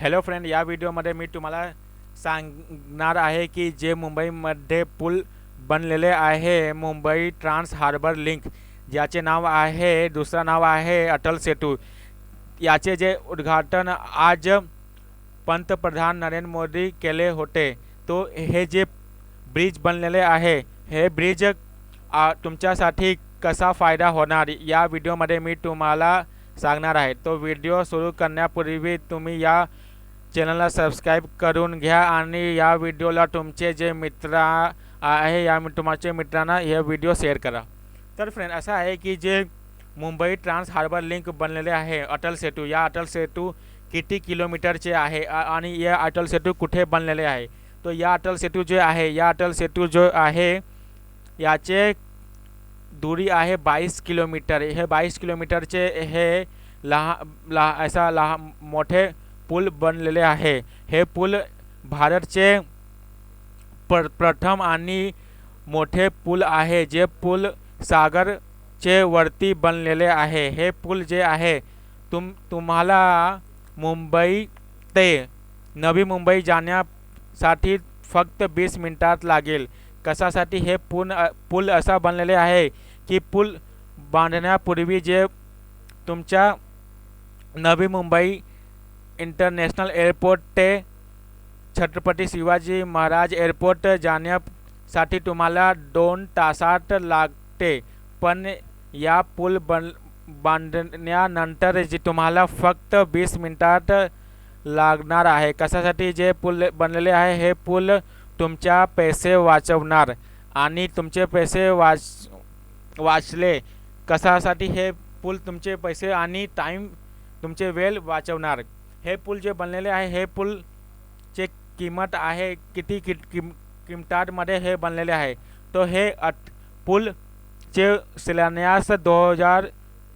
Hello friend या व्हिडिओमध्ये मी तुम्हाला सांगणार आहे की जे मुंबईमध्ये पूल बनलेले आहे मुंबई ट्रान्स हार्बर लिंक ज्याचे नाव आहे दुसरं नाव आहे अटल सेतू. याचे जे उद्घाटन आज पंतप्रधान नरेंद्र मोदी केले होते तो हे जे ब्रिज बनलेले आहे हे ब्रिज आ, तुमच्यासाठी कसा फायदा होणार? या व्हिडिओमध्ये मी तुम्हाला सांगणार आहे. तो व्हिडिओ सुरू करण्यापूर्वी तुम्ही या चॅनलला सबस्क्राईब करून घ्या आणि या व्हिडिओला तुमचे जे मित्र आहे या तुमचे मित्रांना हे व्हिडिओ शेअर करा. तर फ्रेंड असं आहे की जे मुंबई ट्रान्स हार्बर लिंक बनलेले आहे अटल सेतू. या अटल सेतू किती किलोमीटरचे आहे आणि या अटल सेतू कुठे बनलेले आहे? तो या अटल सेतू जे आहे या अटल सेतू जो आहे याचे दूरी आहे बाईस किलोमीटर. हे बाईस किलोमीटरचे हे लहा लहा असा लहा मोठे पूल बनलेले आहे. हे पूल भारतचे प्र प्रथम आणि मोठे पूल आहे जे पूल सागरचे वरती बनलेले आहे. हे पूल जे आहे तुम तुम्हाला मुंबई ते नवी मुंबई जाण्यासाठी फक्त वीस मिनिटात लागेल. कशासाठी हे पूल पूल असा बनलेले आहे की पूल बांधण्यापूर्वी जे तुमच्या नवी मुंबई इंटरनॅशनल एअरपोर्ट ते छत्रपती शिवाजी महाराज एअरपोर्ट जाण्यासाठी तुम्हाला दोन तासात लागते. पण या पूल बन बांधण्यानंतर जे तुम्हाला फक्त वीस मिनटात लागणार आहे. कशासाठी जे पूल बनलेले आहे हे पूल तुमच्या पैसे वाचवणार आणि तुमचे पैसे वाच वाचले. कशासाठी हे पूल तुमचे पैसे आणि टाईम तुमचे वेळ वाचवणार? हे पूल जे बनलेले आहे हे पूलचे किंमत आहे किती कि किम हे बनलेले आहे. तो हे अट पूलचे शिलान्यास दो हजार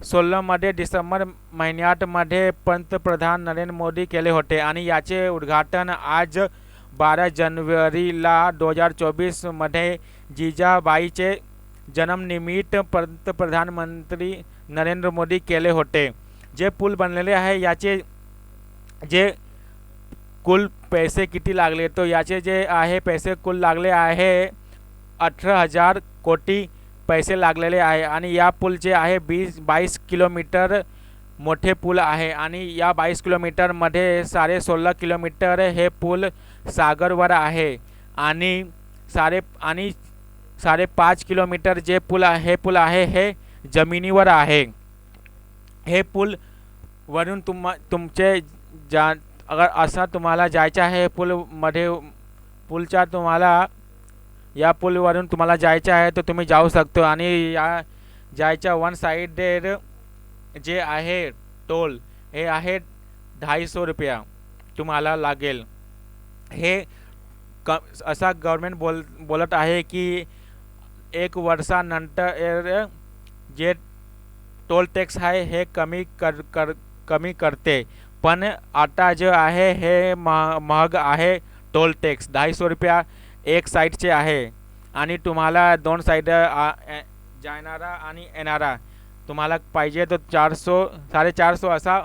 सोळामध्ये डिसेंबर महिन्यातमध्ये पंतप्रधान नरेंद्र मोदी केले होते आणि याचे उद्घाटन आज बारा जानेवारीला दो हजार चोवीसमध्ये जिजाबाईचे जन्मनिमित्त पंतप्रधानमंत्री नरेंद्र मोदी केले होते. जे पूल बनलेले आहे याचे जे कुल पैसे किती लागले तो याचे जे आहे पैसे कुल लागले आहे अठरा हजार कोटी पैसे लागलेले आहे. आणि या पूल जे आहे बीस बाईस किलोमीटर मोठे पूल आहे. आणि या बाईस किलोमीटरमध्ये साडे सोळा किलोमीटर हे पूल सागरवर आहे. आणि साडे आणि साडेपाच किलोमीटर जे पूल आहे हे पूल आहे हे जमिनीवर आहे. हे पूल वरून तुम तुमचे जा अगर असा तुम्हाला जायचं आहे पूलमध्ये पूलच्या तुम्हाला या पूलवरून तुम्हाला जायचं आहे तर तुम्ही जाऊ शकतो. आणि या जायच्या वन साईड जे आहे टोल हे आहे ढाईसो रुपया तुम्हाला लागेल. हे क असा गव्हर्मेंट बोल बोलत आहे की एक वर्षानंतर जे टोल टॅक्स आहे हे कमी कर कर कमी करते. पण आता जे आहे हे महा महाग आहे टोल टॅक्स. दहाशे रुपया एक साईडचे आहे. आणि तुम्हाला दोन साईड जाणारा आणि येणारा. तुम्हाला पाहिजे तर चारसो साडेचारसो असा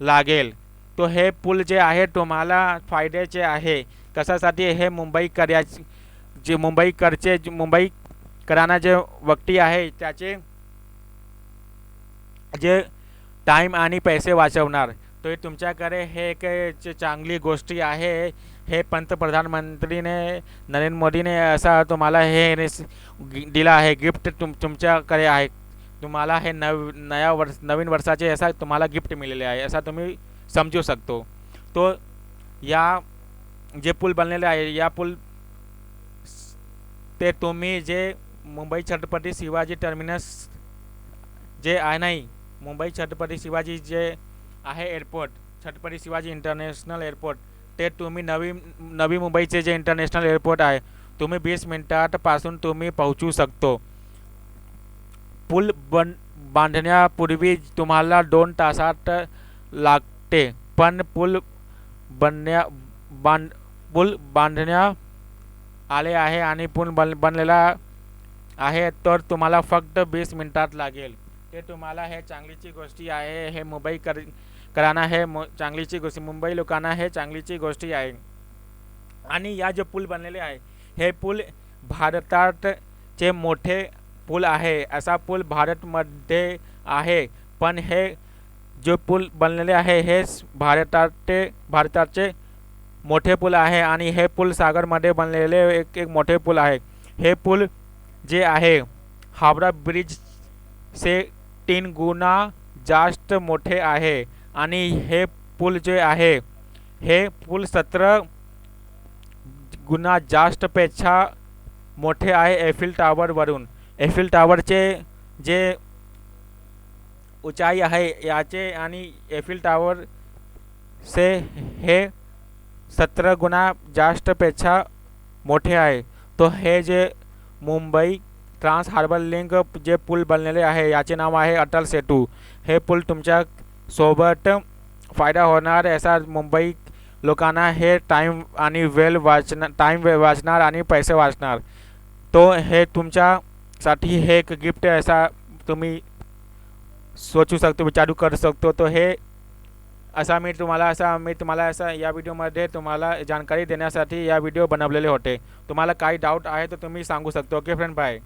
लागेल. तो हे पूल जे आहे तुम्हाला फायद्याचे आहे. कशासाठी हे मुंबईकऱ्याचे जे मुंबईकरचे जे मुंबई कराना जे व्यक्ती आहे त्याचे जे टाईम आणि पैसे वाचवणार. तो तुमच्याकडे हे एक चांगली गोष्टी आहे. हे पंतप्रधानमंत्रीने नरेंद्र मोदीने असा तुम्हाला हे गि- दिला आहे. गिफ्ट तुम तुमच्याकडे आहे. तुम्हाला हे नव नया वर्ष नवीन वर्षाचे असा तुम्हाला गिफ्ट मिळाले आहे असा तुम्ही समजू शकतो. तो या जे पूल बनलेले आहे या पूल ते तुम्ही जे मुंबई छत्रपती शिवाजी टर्मिनस जे आहे नाही मुंबई छत्रपती शिवाजी जे आहे airport Chhatrapati Shivaji international airport. ते तुम्ही नवी नवी मुंबईचे जे इंटरनॅशनल एअरपोर्ट आहे तुम्ही वीस मिनिटातपासून तुम्ही पोहोचू शकतो. पूल बन बांधण्यापूर्वी तुम्हाला दोन तासात लागते पण पूल बनण्या बांध पूल बांधण्या आले आहे आणि पूल बन बनलेला आहे तर तुम्हाला फक्त वीस मिनिटात लागेल. ते तुम्हाला हे चांगलीची गोष्टी आहे हे मुंबई कराना करणं हे मो चांगलीची गोष्ट मुंबई लोकांना हे चांगलीची गोष्टी आहे. आणि या जे पूल बनलेले आहे हे पूल भारतातचे मोठे पूल आहे. असा पूल भारतमध्ये आहे. पण हे जो पूल बनलेले आहे हे भारताचे भारताचे मोठे पूल आहे आणि हे पूल सागरमध्ये बनलेले एक एक मोठे पूल आहे. हे पूल जे आहे हावडा ब्रिज से तीन गुणा जास्त मोठे आहे. आणि हे पूल जे आहे हे पूल सतरा गुन्हा जास्तपेक्षा मोठे आहे एफिल टावरवरून एफिल टावरचे जे उंचाई आहे याचे आणि एफिल टावर से हे सतरा गुणा जास्तपेक्षा मोठे आहे. तो हे जे मुंबई ट्रान्स हार्बर लिंक जे पूल बनलेले आहे याचे नाव आहे अटल सेतू. हे पूल तुमच्या सोबत फायदा होणार असा मुंबई लोकांना हे टाईम आणि वेळ वाचणार टाईम वाचणार आणि पैसे वाचणार. तो हे तुमच्यासाठी हे एक गिफ्ट असा तुम्ही सोचू शकतो विचारू करू शकतो. तो हे असा मी तुम्हाला असा मी तुम्हाला असा या व्हिडिओमध्ये तुम्हाला जानकारी देण्यासाठी या व्हिडिओ बनवलेले होते. तुम्हाला काही डाऊट आहे तर तुम्ही सांगू शकतो. Okay friend bye